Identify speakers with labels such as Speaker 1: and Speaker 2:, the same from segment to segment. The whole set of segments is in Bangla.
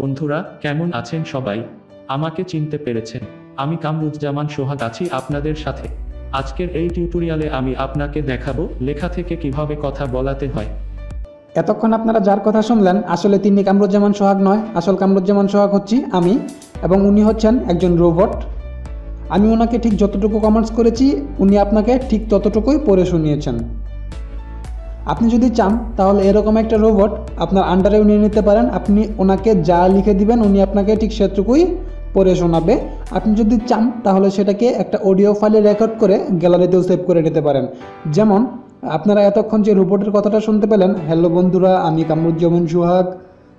Speaker 1: বন্ধুরা, কেমন আছেন সবাই? আমাকে চিনতে পেরেছেন। আমি কামরুজ্জামান সোহাগ আছি আপনাদের সাথে। আজকের এই টিউটোরিয়ালে আমি আপনাকে দেখাবো লেখা থেকে কীভাবে কথা বলাতে হয়।
Speaker 2: এতক্ষণ আপনারা যার কথা শুনলেন, আসলে তিনি কামরুজ্জামান সোহাগ নয়। আসল কামরুজ্জামান সোহাগ হচ্ছি আমি এবং উনি হচ্ছেন একজন রোবট আমি ওনাকে ঠিক যতটুকু কমেন্টস করেছি, উনি আপনাকে ঠিক ততটুকুই পড়ে শুনিয়েছেন। আপনি যদি চান, তাহলে এরকম একটা রোবট আপনার আন্ডারেও নিয়ে নিতে পারেন। আপনি ওনাকে যা লিখে দিবেন, উনি আপনাকে ঠিক সেটুকুই পড়ে শোনাবে। আপনি যদি চান, তাহলে সেটাকে একটা অডিও ফাইলে রেকর্ড করে গ্যালারিতেও সেভ করে নিতে পারেন। যেমন, আপনারা এতক্ষণ যে রোবটের কথাটা শুনতে পেলেন হ্যালো বন্ধুরা, আমি কামরুজ্জামান সুহাগ।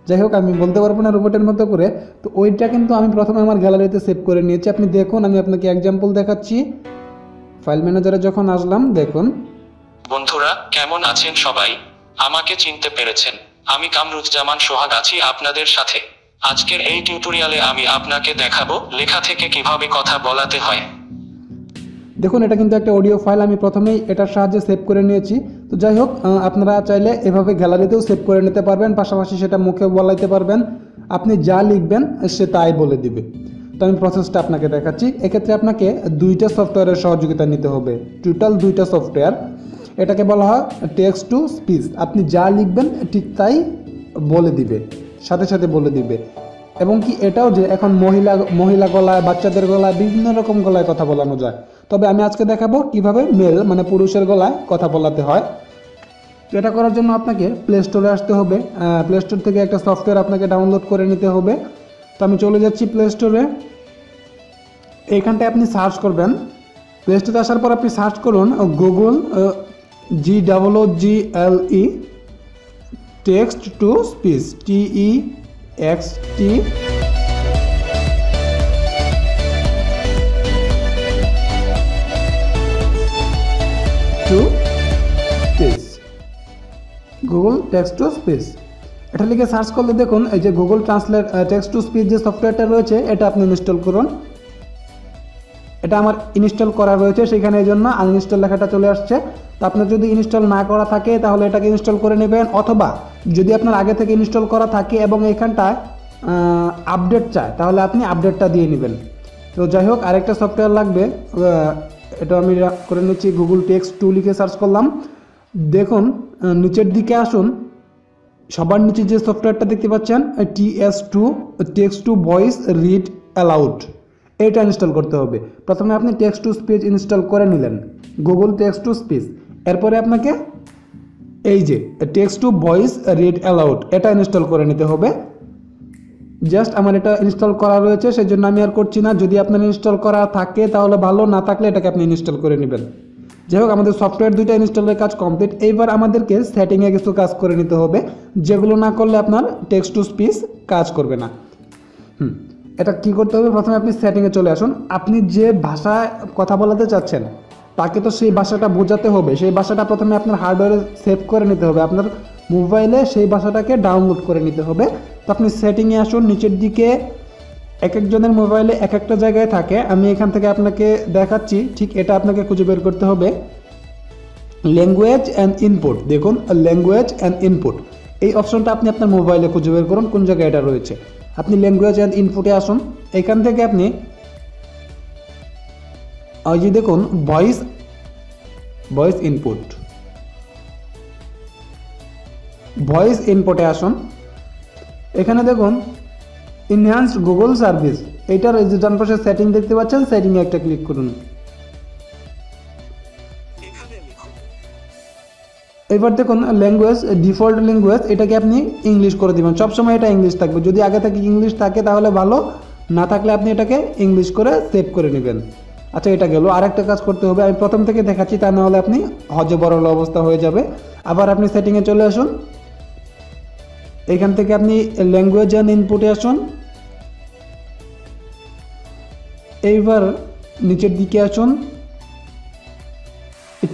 Speaker 2: যাই হোক, আমি বলতে পারব না রোবটের মতো করে। তো ওইটা কিন্তু আমি প্রথমে আমার গ্যালারিতে সেভ করে নিয়েছি। আপনি দেখুন, আমি আপনাকে এক্সাম্পল দেখাচ্ছি। ফাইল ম্যানেজারে যখন আসলাম, দেখুন।
Speaker 1: বন্ধুরা, কেমন আছেন সবাই? আমাকে চিনতে পেরেছেন। আমি কামরুজ্জামান সোহাগ আছি আপনাদের সাথে। আজকের এই টিউটোরিয়ালে আমি আপনাকে দেখাবো লেখা থেকে কীভাবে কথা বলাতে হয়।
Speaker 2: দেখুন, এটা কিন্তু একটা অডিও ফাইল। আমি প্রথমেই এটার সাহায্যে সেভ করে নিয়েছি। তো যাই হোক আপনারা চাইলে এভাবে গ্যালারিতেও সেভ করে নিতে পারবেন। পাশাপাশি সেটা মুখে বলাইতে পারবেন। আপনি যা লিখবেন, সে তাই বলে দিবে। তো আমি প্রসেসটা আপনাকে দেখাচ্ছি। এক্ষেত্রে আপনাকে দুইটা সফটওয়্যারের সহযোগিতা নিতে হবে। টোটাল দুইটা সফটওয়্যার এটাকে বলা হয় টেক্সট টু স্পিচ আপনি যা লিখবেন ঠিক তাই বলে দিবে, সাথে সাথে বলে দিবে। এবং কি এটাও যে এখন মহিলা মহিলা গলায়, বাচ্চাদের গলায় বিভিন্ন রকম গলায় কথা বলানো যায়। তবে আমি আজকে দেখাবো কীভাবে মেল মানে পুরুষের গলায় কথা বলাতে হয়। তো এটা করার জন্য আপনাকে প্লে স্টোরে আসতে হবে। প্লে স্টোর থেকে একটা সফটওয়্যার আপনাকে ডাউনলোড করে নিতে হবে। তো আমি চলে যাচ্ছি প্লে স্টোরে এইখানটায় আপনি সার্চ করবেন। প্লে স্টোরে আসার পর আপনি সার্চ করুন Google G double G L E text to speech T E X T to space Google text to space এটা লিখে সার্চ করলে দেখুন, এই যে Google translate text to speech যে সফটওয়্যারটা রয়েছে, এটা আপনি ইনস্টল করুন। এটা আমার ইনস্টল করা রয়েছে, সেখানে এই জন্য আনইনস্টল লেখাটা চলে আসছে। তো আপনার যদি ইনস্টল না করা থাকে, তাহলে এটাকে ইনস্টল করে নেবেন, অথবা যদি আপনার আগে থেকে ইনস্টল করা থাকে এবং এখানটায় আপডেট চায়, তাহলে আপনি আপডেটটা দিয়ে নেবেন। তো যাই হোক, আরেকটা সফটওয়্যার লাগবে এটা আমি করে নিচ্ছি গুগল টেক্স টু লিখে সার্চ করলাম। দেখুন নিচের দিকে আসুন। সবার নিচে যে সফটওয়্যারটা দেখতে পাচ্ছেন TS to text to voice read aloud এটা ইনস্টল করতে হবে। প্রথমে আপনি টেক্সট টু স্পিচ ইনস্টল করে নিলেন। গুগল টেক্সট টু স্পিচ এরপরে আপনাকে এই যে text to voice read aloud এটা ইনস্টল করে নিতে হবে। জাস্ট আমার এটা ইনস্টল করা রয়েছে সেই জন্য আমি আর করছি না। যদি আপনার ইনস্টল করা থাকে, তাহলে ভালো, না থাকলে এটাকে আপনি ইনস্টল করে নেবেন। যাই হোক, আমাদের সফটওয়্যার দুইটা ইনস্টলের কাজ কমপ্লিট এইবার আমাদেরকে সেটিংয়ে কিছু কাজ করে নিতে হবে, যেগুলো না করলে আপনার টেক্সট টু স্পিচ কাজ করবে না। হুম। এটা কি করতে হবে? প্রথমে আপনি সেটিংয়ে চলে আসুন। আপনি যে ভাষায় কথা বলাতে চাচ্ছেন, তাকে তো সেই ভাষাটা বোঝাতে হবে। সেই ভাষাটা প্রথমে আপনার হার্ডওয়্যারে সেভ করে নিতে হবে। আপনার মোবাইলে সেই ভাষাটাকে ডাউনলোড করে নিতে হবে। তো আপনি সেটিংয়ে আসুন, নিচের দিকে এক একজনের মোবাইলে এক একটা জায়গায় থাকে। আমি এখান থেকে আপনাকে দেখাচ্ছি, ঠিক এটা আপনাকে খুঁজে বের করতে হবে। ল্যাঙ্গুয়েজ অ্যান্ড ইনপুট দেখুন ল্যাঙ্গুয়েজ অ্যান্ড ইনপুট এই অপশনটা আপনি আপনার মোবাইলে খুঁজে বের করুন, কোন জায়গায় এটা রয়েছে। আপনি ল্যাঙ্গুয়েজ অ্যান্ড ইনপুটে আসুন। এখান থেকে আপনি ওই যে দেখুন ভয়েস ভয়েস ইনপুট ভয়েস ইনপুটে আসুন। এখানে দেখুন ইনহ্যান্সড গুগল সার্ভিস এইটার এই যে ডান পাশে সেটিং দেখতে পাচ্ছেন সেটিংয়ে একটা ক্লিক করুন। এবার দেখুন ল্যাঙ্গুয়েজ ডিফল্ট ল্যাঙ্গুয়েজ এটাকে আপনি ইংলিশ করে দিবেন। সবসময় এটা ইংলিশ থাকবে। যদি আগে থেকে ইংলিশ থাকে, তাহলে ভালো। না থাকলে আপনি এটাকে ইংলিশ করে সেভ করে নেবেন। আচ্ছা এটা গেল। আরেকটা কাজ করতে হবে। আমি প্রথম থেকে দেখাচ্ছি, তা নাহলে আপনি হজে অবস্থা হয়ে যাবে। আবার আপনি সেটিংয়ে চলে আসুন। এখান থেকে আপনি ল্যাঙ্গুয়েজ অ্যান্ড ইনপুটে আসুন। এইবার নিচের দিকে আসুন।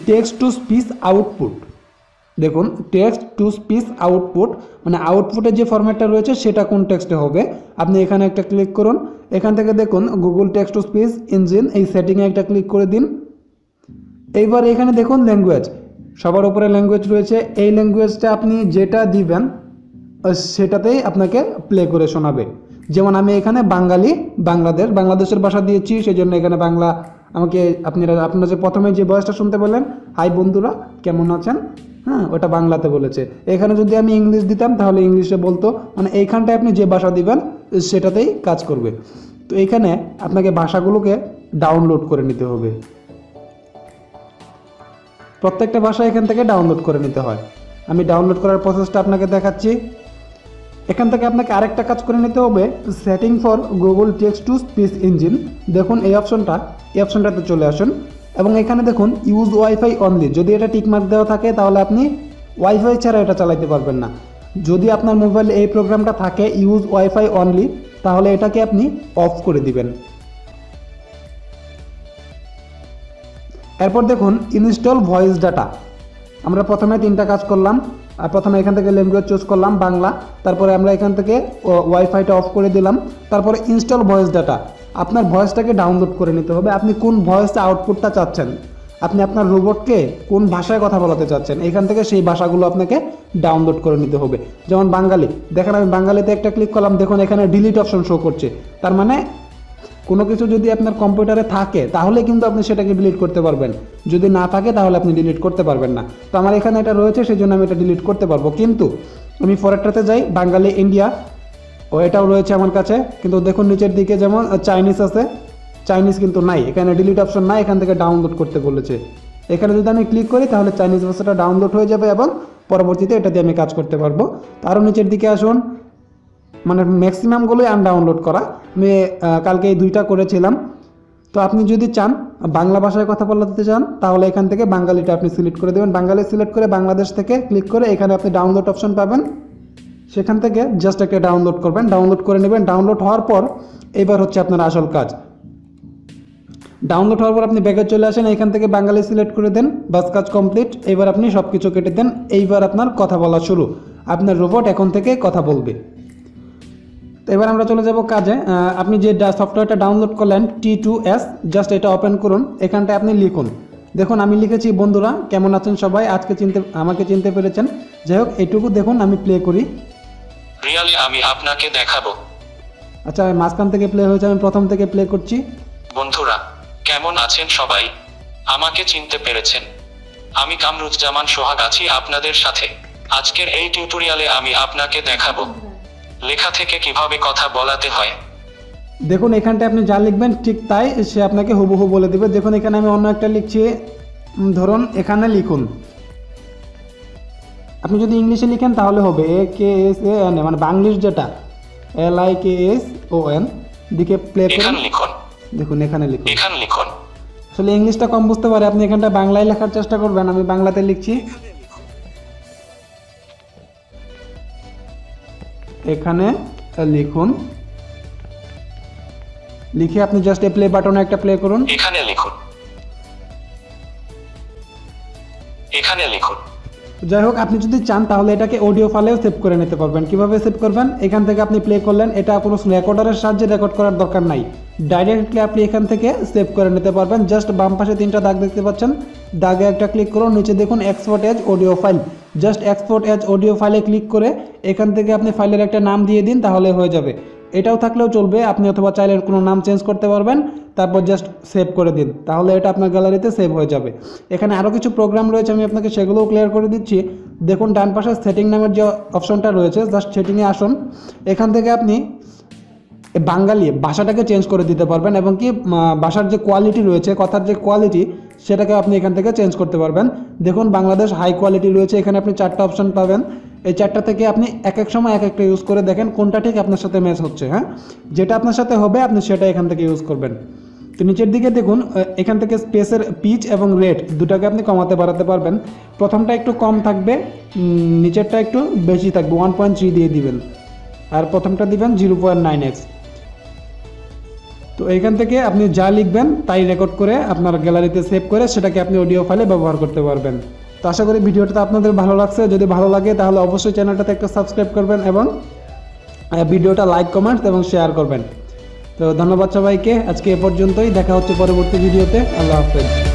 Speaker 2: টেক্সট টু স্পিচ আউটপুট দেখুন টেক্সট টু স্পিচ আউটপুট মানে আউটপুটের যে ফরম্যাটটা রয়েছে, সেটা কোন টেক্সটে হবে? আপনি এখানে একটা ক্লিক করুন। এখান থেকে দেখুন Google text to speech engine এই সেটিংয়ে একটা ক্লিক করে দিন। এইবার এখানে দেখুন ল্যাঙ্গুয়েজ সবার উপরে ল্যাঙ্গুয়েজ রয়েছে। এই ল্যাঙ্গুয়েজটা আপনি যেটা দিবেন সেটাতেই আপনাকে প্লে করে শোনাবে। যেমন আমি এখানে বাঙালি, বাংলাদেশ, বাংলাদেশের ভাষা দিয়েছি সেই জন্য এখানে বাংলা আমাকে আপনারা আপনারা যে প্রথমে যে বয়সটা শুনতে বললেন হাই বন্ধুরা, কেমন আছেন? হ্যাঁ ওটা বাংলাতে বলেছে। এখানে যদি আমি ইংলিশ দিতাম, তাহলে ইংলিশে বলতো মানে এইখানটায় আপনি যে ভাষা দিবেন, সেটাতেই কাজ করবে। তো এখানে আপনাকে ভাষাগুলোকে ডাউনলোড করে নিতে হবে। প্রত্যেকটা ভাষা এখান থেকে ডাউনলোড করে নিতে হয়। আমি ডাউনলোড করার প্রসেসটা আপনাকে দেখাচ্ছি। এখান থেকে আপনাকে আরেকটা কাজ করে নিতে হবে setting for Google text to speech engine দেখুন, এই অপশনটা এই অপশনটাতে চলে আসুন। এবং এখানে দেখুন ইউজ ওয়াইফাই অনলি যদি এটা টিকমার্ক দেওয়া থাকে, তাহলে আপনি ওয়াইফাই ছাড়া এটা চালাতে পারবেন না। যদি আপনার মোবাইলে এই প্রোগ্রামটা থাকে ইউজ ওয়াইফাই অনলি তাহলে এটাকে আপনি অফ করে দিবেন। এরপর দেখুন ইনস্টল ভয়েস ডাটা আমরা প্রথমে তিনটা কাজ করলাম। আর প্রথমে এখান থেকে ল্যাঙ্গুয়েজ চুজ করলাম, বাংলা। তারপরে আমরা এখান থেকে ওয়াইফাইটা অফ করে দিলাম। তারপরে ইনস্টল ভয়েস ডাটা আপনার ভয়েসটাকে ডাউনলোড করে নিতে হবে। আপনি কোন ভয়েস আউটপুটটা চাচ্ছেন? আপনি আপনার রোবটকে কোন ভাষায় কথা বলাতে চাচ্ছেন? এখান থেকে সেই ভাষাগুলো আপনাকে ডাউনলোড করে নিতে হবে। যেমন বাঙালি। দেখেন আমি বাঙালিতে একটা ক্লিক করলাম, দেখুন এখানে ডিলিট অপশন শো করছে। তার মানে কোনো কিছু যদি আপনার কম্পিউটারে থাকে, তাহলে কিন্তু আপনি সেটাকে ডিলিট করতে পারবেন। যদি না থাকে, তাহলে আপনি ডিলিট করতে পারবেন না। তো আমার এখানে এটা রয়েছে সেই জন্য আমি এটা ডিলিট করতে পারব। কিন্তু আমি ফরেরটাতে যাই, বাঙালি ইন্ডিয়া ও এটাও রয়েছে আমার কাছে, কিন্তু দেখুন নিচের দিকে যেমন চাইনিজ আছে। চাইনিজ কিন্তু নাই, এখানে ডিলিট অপশন নাই, এখান থেকে ডাউনলোড করতে বলেছে। এখানে যদি আমি ক্লিক করি, তাহলে চাইনিজ ভাষাটা ডাউনলোড হয়ে যাবে এবং পরবর্তীতে এটা দিয়ে আমি কাজ করতে পারব। তারও নিচের দিকে আসুন। মানে ম্যাক্সিমামগুলোই আনডাউনলোড করা। আমি কালকে এই দুইটা করেছিলাম। তো আপনি যদি চান, বাংলা ভাষায় কথা বলাতে চান, তাহলে এখান থেকে বাঙালিটা আপনি সিলেক্ট করে দেবেন। বাঙালি সিলেক্ট করে বাংলাদেশ থেকে ক্লিক করে এখানে আপনি ডাউনলোড অপশন পাবেন। সেখান থেকে জাস্ট একটা ডাউনলোড করবেন। ডাউনলোড করে নেবেন। ডাউনলোড হওয়ার পর এবার হচ্ছে আপনার আসল কাজ। ডাউনলোড হওয়ার পর আপনি ব্যাগে চলে আসেন, এখান থেকে বাঙালি সিলেক্ট করে দেন, বাস কাজ কমপ্লিট এবার আপনি সব কিছু কেটে দেন, এইবার আপনার কথা বলা শুরু। আপনার রোবট এখন থেকে কথা বলবে। তো এবার আমরা চলে যাব কাজে। আপনি যে সফটওয়্যারটা ডাউনলোড করলেন টি টু এস জাস্ট এটা ওপেন করুন। এখানটায় আপনি লিখুন। দেখুন, আমি লিখেছি, বন্ধুরা, কেমন আছেন সবাই? আজকে চিনতে আমাকে চিনতে পেরেছেন। যাই হোক, এটুকু দেখুন, আমি প্লে করি।
Speaker 1: রিয়ালে আমি আপনাকে দেখাবো।
Speaker 2: আচ্ছা আমি মাঝখান থেকে প্লে হয়েছে আমি প্রথম থেকে প্লে করছি।
Speaker 1: বন্ধুরা কেমন আছেন সবাই? আমাকে চিনতে পেরেছেন। আমি কামরুজ্জামান সোহাগ আছি আপনাদের সাথে। আজকের এই টিউটোরিয়ালে আমি আপনাকে দেখাবো। লেখা থেকে কীভাবে কথা বলাতে হয়।
Speaker 2: দেখুন এখানটায় আপনি যা লিখবেন ঠিক তাই সে আপনাকে হুবহু বলে দেবে। দেখুন এখানে আমি অন্য একটা লিখছি। ধরুন এখানে লিখুন। আপনি যদি ইংলিশে লিখেন তাহলে হবে এ K S A N A মানে বাংলিশ যেটা L I K S O N দিকে প্লে করুন।
Speaker 1: লিখুন।
Speaker 2: দেখুন এখানে লিখুন।
Speaker 1: এখান লিখুন।
Speaker 2: আসলে ইংলিশটা কম বুঝতে পারে আপনি এখানটা বাংলায় লেখার চেষ্টা করবেন আমি বাংলাতে লিখছি। এখানে লিখুন। লিখে আপনি জাস্ট প্লে বাটনে একটা প্লে করুন।
Speaker 1: এখানে লিখুন। এখানে লিখুন।
Speaker 2: যাই হোক, আপনি যদি চান, তাহলে এটাকে অডিও ফাইলেও সেভ করে নিতে পারবেন। কীভাবে সেভ করবেন? এখান থেকে আপনি প্লে করলেন। এটা কোনো রেকর্ডারের সাহায্যে রেকর্ড করার দরকার নাই। ডাইরেক্টলি আপনি এখান থেকে সেভ করে নিতে পারবেন। জাস্ট বাম পাশে তিনটা দাগ দেখতে পাচ্ছেন। দাগে একটা ক্লিক করুন। নিচে দেখুন export as audio file just export as audio ফাইলে ক্লিক করে এখান থেকে আপনি ফাইলের একটা নাম দিয়ে দিন, তাহলে হয়ে যাবে। এটাও থাকলেও চলবে, আপনি অথবা চাইলে কোনো নাম চেঞ্জ করতে পারবেন, তারপর জাস্ট সেভ করে দিন। তাহলে এটা আপনার গ্যালারিতে সেভ হয়ে যাবে। এখানে আরও কিছু প্রোগ্রাম রয়েছে, আমি আপনাকে সেগুলোও ক্লিয়ার করে দিচ্ছি। দেখুন, ডান পাশে সেটিং নামের যে অপশনটা রয়েছে জাস্ট সেটিংয়ে আসুন। এখান থেকে আপনি বাঙালি ভাষাটাকে চেঞ্জ করে দিতে পারবেন এবং কি ভাষার যে কোয়ালিটি রয়েছে, কথার যে কোয়ালিটি সেটাকে আপনি এখান থেকে চেঞ্জ করতে পারবেন। দেখুন, বাংলাদেশ হাই কোয়ালিটি রয়েছে, এখানে আপনি চারটা অপশন পাবেন। এই চারটা থেকে আপনি এক এক সময় এক একটা ইউজ করে দেখেন কোনটা ঠিক আপনার সাথে ম্যাচ হচ্ছে হ্যাঁ? যেটা আপনার সাথে হবে, আপনি সেটা এখান থেকে ইউজ করবেন। তো নিচের দিকে দেখুন এখান থেকে স্পেসের পিচ এবং রেট দুটাকে আপনি কমাতে বাড়াতে পারবেন। প্রথমটা একটু কম থাকবে নিচেরটা একটু বেশি থাকবে ওয়ান পয়েন্ট থ্রি দিয়ে দিবেন। আর প্রথমটা দিবেন জিরো পয়েন্ট নাইন এক্স তো এখান থেকে আপনি যা লিখবেন তাই রেকর্ড করে আপনার গ্যালারিতে সেভ করে সেটাকে আপনি অডিও ফাইলে ব্যবহার করতে পারবেন। তো আশা করি ভিডিওটা আপনাদের ভালো লাগছে। যদি ভালো লাগে, তাহলে অবশ্যই চ্যানেলটাতে একটু সাবস্ক্রাইব করবেন এবং ভিডিওটা লাইক, কমেন্ট এবং শেয়ার করবেন। তো ধন্যবাদ সবাইকে। আজকে এ পর্যন্তই। দেখা হচ্ছে পরবর্তী ভিডিওতে। আল্লাহ হাফেজ।